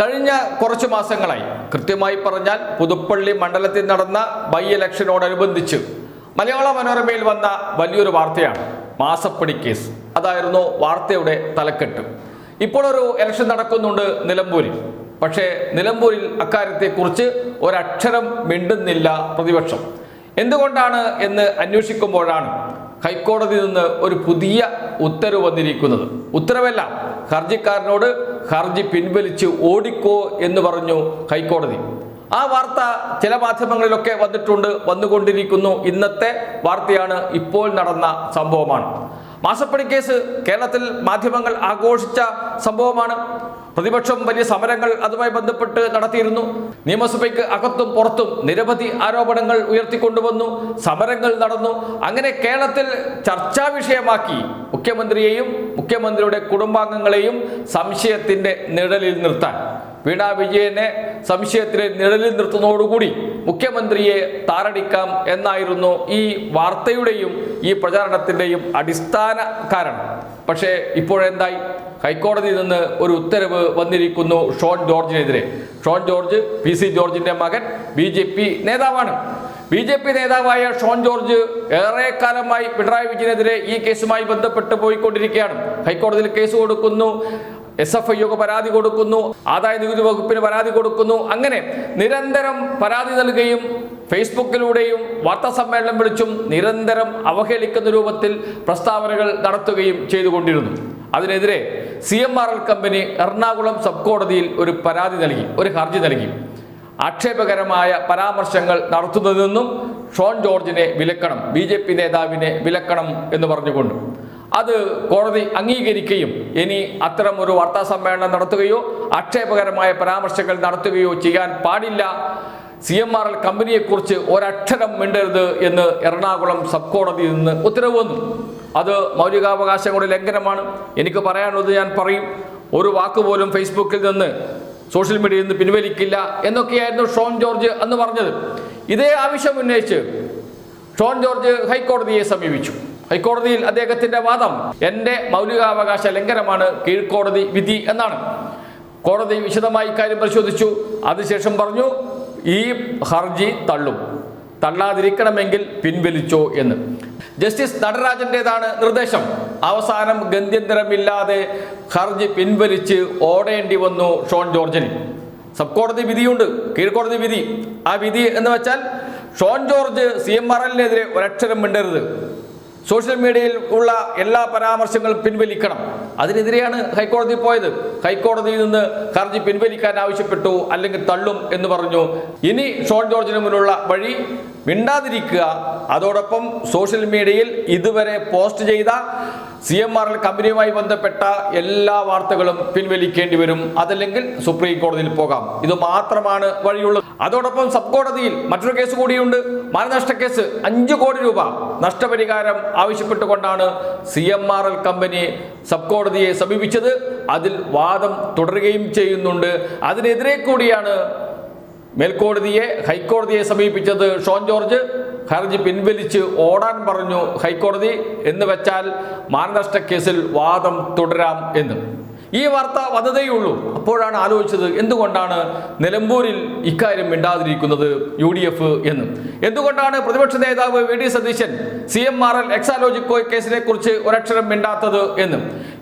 കഴിഞ്ഞ കുറച്ച് മാസങ്ങളായി. കൃത്യമായി പറഞ്ഞാൽ പുതുപ്പള്ളി മണ്ഡലത്തിൽ നടന്ന ബൈ ഇലക്ഷനോടനുബന്ധിച്ച് മലയാള മനോരമയിൽ വന്ന വലിയൊരു വാർത്തയാണ് മാസപ്പടി കേസ്. അതായിരുന്നു വാർത്തയുടെ തലക്കെട്ട്. ഇപ്പോഴൊരു ഇലക്ഷൻ നടക്കുന്നുണ്ട് നിലമ്പൂരിൽ. പക്ഷേ നിലമ്പൂരിൽ അക്കാര്യത്തെക്കുറിച്ച് ഒരക്ഷരം മിണ്ടുന്നില്ല പ്രതിപക്ഷം. എന്തുകൊണ്ടാണ് എന്ന് അന്വേഷിക്കുമ്പോഴാണ് ഹൈക്കോടതിയിൽ നിന്ന് ഒരു പുതിയ ഉത്തരവ് വന്നിരിക്കുന്നത്. ഉത്തരവല്ല ഹർജിക്കാരനോട് ഹർജി പിൻവലിച്ച് ഓടിക്കോ എന്ന് പറഞ്ഞു ഹൈക്കോടതി. ആ വാർത്ത ചില മാധ്യമങ്ങളിലൊക്കെ വന്നിട്ടുണ്ട് വന്നുകൊണ്ടിരിക്കുന്നു. ഇന്നത്തെ വാർത്തയാണ് ഇപ്പോൾ നടന്ന സംഭവമാണ്. മാസപ്പടി കേസ് കേരളത്തിൽ മാധ്യമങ്ങൾ ആഘോഷിച്ച സംഭവമാണ്. പ്രതിപക്ഷം വലിയ സമരങ്ങൾ അതുമായി ബന്ധപ്പെട്ട് നടത്തിയിരുന്നു. നിയമസഭയ്ക്ക് അകത്തും പുറത്തും നിരവധി ആരോപണങ്ങൾ ഉയർത്തിക്കൊണ്ടുവന്നു. സമരങ്ങൾ നടന്നു. അങ്ങനെ കേരളത്തിൽ ചർച്ചാ വിഷയമാക്കി മുഖ്യമന്ത്രിയെയും മുഖ്യമന്ത്രിയുടെ കുടുംബാംഗങ്ങളെയും സംശയത്തിന്റെ നിഴലിൽ നിർത്താൻ. വീണ വിജയനെ സംശയത്തിന് നിഴലിൽ നിർത്തുന്നതോടുകൂടി മുഖ്യമന്ത്രിയെ താറടിക്കാം എന്നായിരുന്നു ഈ വാർത്തയുടെയും ഈ പ്രചാരണത്തിന്റെയും അടിസ്ഥാന കാരണം. പക്ഷേ ഇപ്പോഴെന്തായി? ഹൈക്കോടതിയിൽ നിന്ന് ഒരു ഉത്തരവ് വന്നിരിക്കുന്നു ഷോൺ ജോർജിനെതിരെ. ഷോൺ ജോർജ് പി സി ജോർജിന്റെ മകൻ ബി ജെ പി നേതാവാണ്. ബി ജെ പി നേതാവായ ഷോൺ ജോർജ് ഏറെക്കാലമായി പിണറായി വിജയനെതിരെ ഈ കേസുമായി ബന്ധപ്പെട്ട് പോയിക്കൊണ്ടിരിക്കുകയാണ്. ഹൈക്കോടതിയിൽ കേസ് കൊടുക്കുന്നു. എസ് എഫ് ഐക്ക് പരാതി കൊടുക്കുന്നു ആദായ നികുതി വകുപ്പിന് പരാതി കൊടുക്കുന്നു. അങ്ങനെ നിരന്തരം പരാതി നൽകുകയും ഫേസ്ബുക്കിലൂടെയും വാർത്താ സമ്മേളനം വിളിച്ചും നിരന്തരം അവഹേളിക്കുന്ന രൂപത്തിൽ പ്രസ്താവനകൾ നടത്തുകയും ചെയ്തുകൊണ്ടിരുന്നു. അതിനെതിരെ C M R L company Ernakulam sub കോടതിയിൽ ഒരു പരാതി നൽകി ഒരു ഹർജി നൽകി. ആക്ഷേപകരമായ പരാമർശങ്ങൾ നടത്തുന്നതിൽ നിന്നും ഷോൺ ജോർജിനെ വിലക്കണം ബി ജെ പി നേതാവിനെ വിലക്കണം എന്ന് പറഞ്ഞുകൊണ്ട്. അത് കോടതി അംഗീകരിക്കുകയും ഇനി അത്തരം ഒരു വാർത്താ സമ്മേളനം നടത്തുകയോ ആക്ഷേപകരമായ പരാമർശങ്ങൾ നടത്തുകയോ ചെയ്യാൻ പാടില്ല. സി എം ആർ എൽ കമ്പനിയെക്കുറിച്ച് ഒരക്ഷരം മിണ്ടരുത് എന്ന് എറണാകുളം സബ് കോടതിയിൽ നിന്ന് ഉത്തരവ് വന്നു. അത് മൗലികാവകാശങ്ങളുടെ ലംഘനമാണ്. എനിക്ക് പറയാനുള്ളത് ഞാൻ പറയും. ഒരു വാക്ക് പോലും ഫേസ്ബുക്കിൽ നിന്ന് സോഷ്യൽ മീഡിയയിൽ നിന്ന് പിൻവലിക്കില്ല എന്നൊക്കെയായിരുന്നു ഷോൺ ജോർജ് എന്ന് പറഞ്ഞത്. ഇതേ ആവശ്യം ഉന്നയിച്ച് ഷോൺ ജോർജ് ഹൈക്കോടതിയെ സമീപിച്ചു. ഹൈക്കോടതിയിൽ അദ്ദേഹത്തിന്റെ വാദം എന്റെ മൗലികാവകാശ ലംഘനമാണ് കീഴ്ക്കോടതി വിധി എന്നാണ്. കോടതി വിശദമായി ഇക്കാര്യം പരിശോധിച്ചു. അതിനുശേഷം പറഞ്ഞു ഈ ഹർജി തള്ളും. തള്ളാതിരിക്കണമെങ്കിൽ പിൻവലിച്ചോ എന്ന്. ജസ്റ്റിസ് നടരാജന്റേതാണ് നിർദ്ദേശം. അവസാനം ഗന്ധ്യന്തരമില്ലാതെ ഹർജി പിൻവലിച്ച് ഓടേണ്ടി വന്നു ഷോൺ ജോർജിന്. സബ് കോടതി വിധിയുണ്ട്. കീഴ്ക്കോടതി വിധി. ആ വിധി എന്ന് വെച്ചാൽ Shone George C M R എല്ലിനെതിരെ ഒരക്ഷരം മിണ്ടരുത്. സോഷ്യൽ മീഡിയയിൽ ഉള്ള എല്ലാ പരാമർശങ്ങളും പിൻവലിക്കണം. അതിനെതിരെയാണ് ഹൈക്കോടതി പോയത്. ഹൈക്കോടതിയിൽ നിന്ന് ഹർജി പിൻവലിക്കാൻ ആവശ്യപ്പെട്ടു അല്ലെങ്കിൽ തള്ളും എന്ന് പറഞ്ഞു. ഇനി ഷോൺ ജോർജിന് മുന്നിലുള്ള വഴി മിണ്ടാതിരിക്കുക. അതോടൊപ്പം സോഷ്യൽ മീഡിയയിൽ ഇതുവരെ പോസ്റ്റ് ചെയ്ത സി എം ആർ എൽ കമ്പനിയുമായി ബന്ധപ്പെട്ട എല്ലാ വാർത്തകളും പിൻവലിക്കേണ്ടി വരും. അതല്ലെങ്കിൽ സുപ്രീം കോടതിയിൽ പോകാം. ഇത് മാത്രമാണ് വഴിയുള്ളത്. അതോടൊപ്പം സബ് കോടതിയിൽ മറ്റൊരു കേസ് കൂടിയുണ്ട്. മാനനഷ്ട കേസ് അഞ്ചു കോടി രൂപ നഷ്ടപരിഹാരം ആവശ്യപ്പെട്ടുകൊണ്ടാണ് C M R L company sub കോടതിയെ സമീപിച്ചത്. അതിൽ വാദം തുടരുകയും ചെയ്യുന്നുണ്ട്. അതിനെതിരെ കൂടിയാണ് മേൽക്കോടതിയെ ഹൈക്കോടതിയെ സമീപിച്ചത് ഷോൺ ജോർജ്. ഹർജി പിൻവലിച്ച് ഓടാൻ പറഞ്ഞു ഹൈക്കോടതി. എന്ന് വെച്ചാൽ മാനനഷ്ട കേസിൽ വാദം തുടരാം എന്ന്. ഈ വാർത്ത വന്നതേയുള്ളൂ. അപ്പോഴാണ് ആലോചിച്ചത് എന്തുകൊണ്ടാണ് നിലമ്പൂരിൽ ഇക്കാര്യം മിണ്ടാതിരിക്കുന്നത് യു ഡി എഫ് എന്ന്. എന്തുകൊണ്ടാണ് പ്രതിപക്ഷ നേതാവ് V D Satheesan C M R L എക്സാലോജിക്കോ കേസിനെ കുറിച്ച് ഒരക്ഷരം മിണ്ടാത്തത് എന്ന്.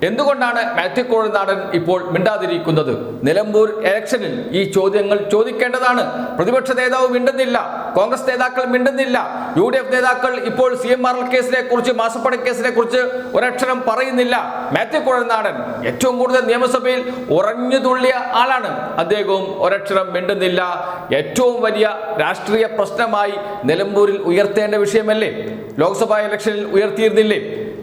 എന്തുകൊണ്ടാണ് മാത്യു കോഴിനാടൻ ഇപ്പോൾ മിണ്ടാതിരിക്കുന്നത്? നിലമ്പൂർ ഇലക്ഷനിൽ ഈ ചോദ്യങ്ങൾ ചോദിക്കേണ്ടതാണ്. പ്രതിപക്ഷ നേതാവ് മിണ്ടുന്നില്ല. കോൺഗ്രസ് നേതാക്കൾ മിണ്ടുന്നില്ല. യു ഡി എഫ് നേതാക്കൾ ഇപ്പോൾ സി എം ആർ എൽ കേസിനെ കുറിച്ച് മാസപ്പടി കേസിനെ കുറിച്ച് ഒരക്ഷരം പറയുന്നില്ല. മാത്യു കുഴൽനാടൻ ഏറ്റവും കൂടുതൽ നിയമസഭയിൽ ഉറഞ്ഞു തുള്ളിയ ആളാണ്. അദ്ദേഹവും ഒരക്ഷരം മിണ്ടുന്നില്ല. ഏറ്റവും വലിയ രാഷ്ട്രീയ പ്രശ്നമായി നിലമ്പൂരിൽ ഉയർത്തേണ്ട വിഷയമല്ലേ? ലോക്സഭാ ഇലക്ഷനിൽ ഉയർത്തിയിരുന്നില്ലേ?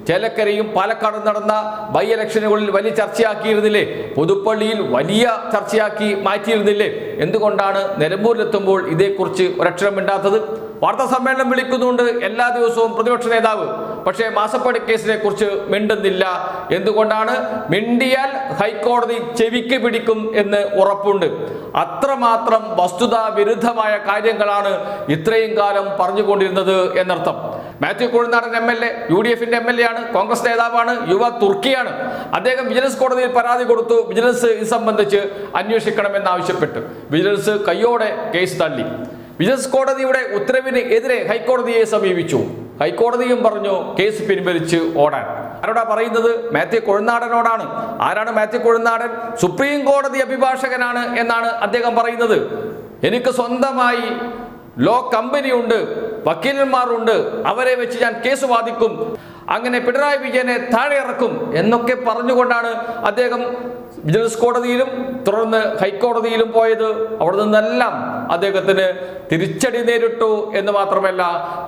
ചേലക്കരയും പാലക്കാടും നടന്ന ബൈ ഇലക്ഷനുകളിൽ വലിയ ചർച്ചയാക്കിയിരുന്നില്ലേ? പുതുപ്പള്ളിയിൽ വലിയ ചർച്ചയാക്കി മാറ്റിയിരുന്നില്ലേ? എന്തുകൊണ്ടാണ് നിലമ്പൂരിലെത്തുമ്പോൾ ഇതേക്കുറിച്ച് ഒരക്ഷരം മിണ്ടാത്തത്? വാർത്താ സമ്മേളനം വിളിക്കുന്നുണ്ട് എല്ലാ ദിവസവും പ്രതിപക്ഷ നേതാവ്. പക്ഷേ മാസപ്പടി കേസിനെ കുറിച്ച് മിണ്ടുന്നില്ല. എന്തുകൊണ്ടാണ്? മിണ്ടിയാൽ ഹൈക്കോടതി ചെവിക്ക് പിടിക്കും എന്ന് ഉറപ്പുണ്ട്. അത്രമാത്രം വസ്തുതാ വിരുദ്ധമായ കാര്യങ്ങളാണ് ഇത്രയും കാലം പറഞ്ഞുകൊണ്ടിരുന്നത് എന്നർത്ഥം. Mathew Kuzhalnadan M L A U D എഫിന്റെ എം എൽ എ ആണ് കോൺഗ്രസ് നേതാവാണ് യുവ തുർക്കിയാണ്. അദ്ദേഹം വിജിലൻസ് കോടതിയിൽ പരാതി കൊടുത്തു വിജിലൻസ് ഇത് സംബന്ധിച്ച് അന്വേഷിക്കണമെന്നാവശ്യപ്പെട്ടു വിജിലൻസ് കയ്യോടെ കേസ് തള്ളി. വിജിലൻസ് കോടതിയുടെ ഉത്തരവിന് എതിരെ ഹൈക്കോടതിയെ സമീപിച്ചു. ഹൈക്കോടതിയും പറഞ്ഞു കേസ് പിൻവലിച്ച് ഓടാൻ. ആരോടാ പറയുന്നത്? മാത്യു കൊഴുനാടനോടാണ്. ആരാണ് മാത്യു കൊഴുനാടൻ? സുപ്രീം കോടതി അഭിഭാഷകനാണ് എന്നാണ് അദ്ദേഹം പറയുന്നത്. എനിക്ക് സ്വന്തമായി ലോ കമ്പനിയുണ്ട്. വക്കീലന്മാരുണ്ട്. അവരെ വെച്ച് ഞാൻ കേസ് വാദിക്കും. അങ്ങനെ പിണറായി വിജയനെ താഴെ ഇറക്കും എന്നൊക്കെ പറഞ്ഞുകൊണ്ടാണ് അദ്ദേഹം വിജിലൻസ് കോടതിയിലും തുടർന്ന് ഹൈക്കോടതിയിലും പോയത്. അവിടെ നിന്നെല്ലാം അദ്ദേഹത്തിന് തിരിച്ചടി നേരിട്ടു എന്ന് മാത്രമല്ല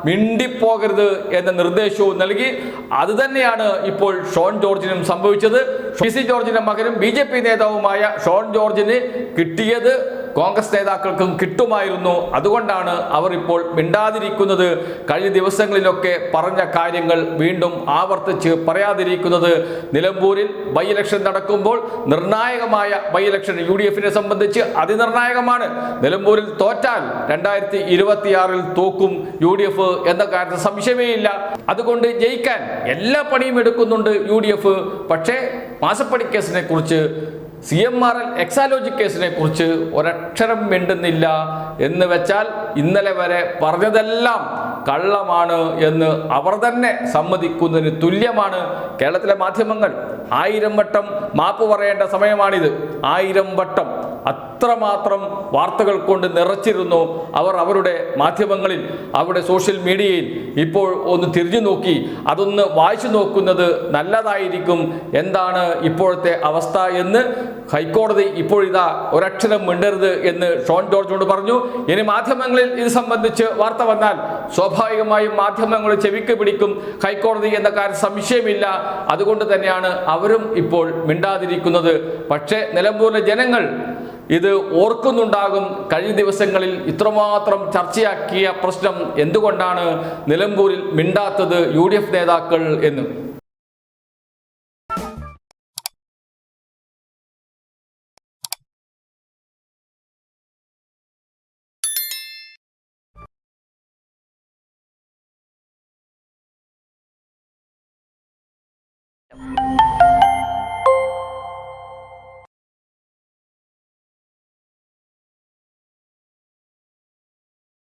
മിണ്ടിപ്പോകരുത് എന്ന നിർദ്ദേശവും നൽകി. അത് തന്നെയാണ് ഇപ്പോൾ ഷോൺ ജോർജിനും സംഭവിച്ചത്. പി സി ജോർജിന്റെ മകനും ബി നേതാവുമായ ഷോൺ ജോർജിന് കിട്ടിയത്. കോൺഗ്രസ് നേതാക്കൾക്കും കിട്ടുമായിരുന്നു. അതുകൊണ്ടാണ് അവർ ഇപ്പോൾ മിണ്ടാതിരിക്കുന്നത്. കഴിഞ്ഞ ദിവസങ്ങളിലൊക്കെ പറഞ്ഞ കാര്യങ്ങൾ വീണ്ടും ആവർത്തിച്ച് പറയാതിരിക്കുന്നത്. നിലമ്പൂരിൽ ബൈ ഇലക്ഷൻ നടക്കുമ്പോൾ നിർണായകമായ ബൈ ഇലക്ഷൻ യു ഡി എഫിനെ സംബന്ധിച്ച് അതിനിർണായകമാണ്. നിലമ്പൂരിൽ തോറ്റാൽ രണ്ടായിരത്തി ഇരുപത്തിയാറിൽ തോക്കും യു ഡി എഫ് എന്ന കാര്യത്തിൽ സംശയമേ ഇല്ല അതുകൊണ്ട് ജയിക്കാൻ എല്ലാ പണിയും എടുക്കുന്നുണ്ട് യു ഡി എഫ്. പക്ഷേ മാസപ്പടി കേസിനെ കുറിച്ച് C M R L Exalogic കേസിനെ കുറിച്ച് ഒരക്ഷരം മിണ്ടുന്നില്ല എന്ന് വെച്ചാൽ ഇന്നലെ വരെ പറഞ്ഞതെല്ലാം കള്ളമാണ് എന്ന് അവർ തന്നെ സമ്മതിക്കുന്നതിന് തുല്യമാണ് കേരളത്തിലെ മാധ്യമങ്ങൾ. ആയിരം വട്ടം മാപ്പ് പറയേണ്ട സമയമാണിത്. ആയിരം വട്ടം. അത്രമാത്രം വാർത്തകൾ കൊണ്ട് നിറച്ചിരുന്നു അവർ അവരുടെ മാധ്യമങ്ങളിൽ അവരുടെ സോഷ്യൽ മീഡിയയിൽ ഇപ്പോൾ ഒന്ന് തിരിഞ്ഞു നോക്കി അതൊന്ന് വായിച്ചു നോക്കുന്നത് നല്ലതായിരിക്കും. എന്താണ് ഇപ്പോഴത്തെ അവസ്ഥ എന്ന് ഹൈക്കോടതി ഇപ്പോഴിതാ ഒരക്ഷരം മിണ്ടരുത് എന്ന് ഷോൺ ജോർജിനോട് പറഞ്ഞു. ഇനി മാധ്യമങ്ങളിൽ ഇത് സംബന്ധിച്ച് വാർത്ത വന്നാൽ സ്വാഭാവികമായും മാധ്യമങ്ങൾ ചെവിക്ക് പിടിക്കും. ഹൈക്കോടതി എന്ന കാര്യം സംശയമില്ല. അതുകൊണ്ട് തന്നെയാണ് അവരും ഇപ്പോൾ മിണ്ടാതിരിക്കുന്നത്. പക്ഷേ നിലമ്പൂരിലെ ജനങ്ങൾ ഇത് ഓർക്കുന്നുണ്ടാകും കഴിഞ്ഞ ദിവസങ്ങളിൽ ഇത്രമാത്രം ചർച്ചയാക്കിയ പ്രശ്നം എന്തുകൊണ്ടാണ് നിലമ്പൂരിൽ മിണ്ടാത്തത് യു നേതാക്കൾ എന്ന്?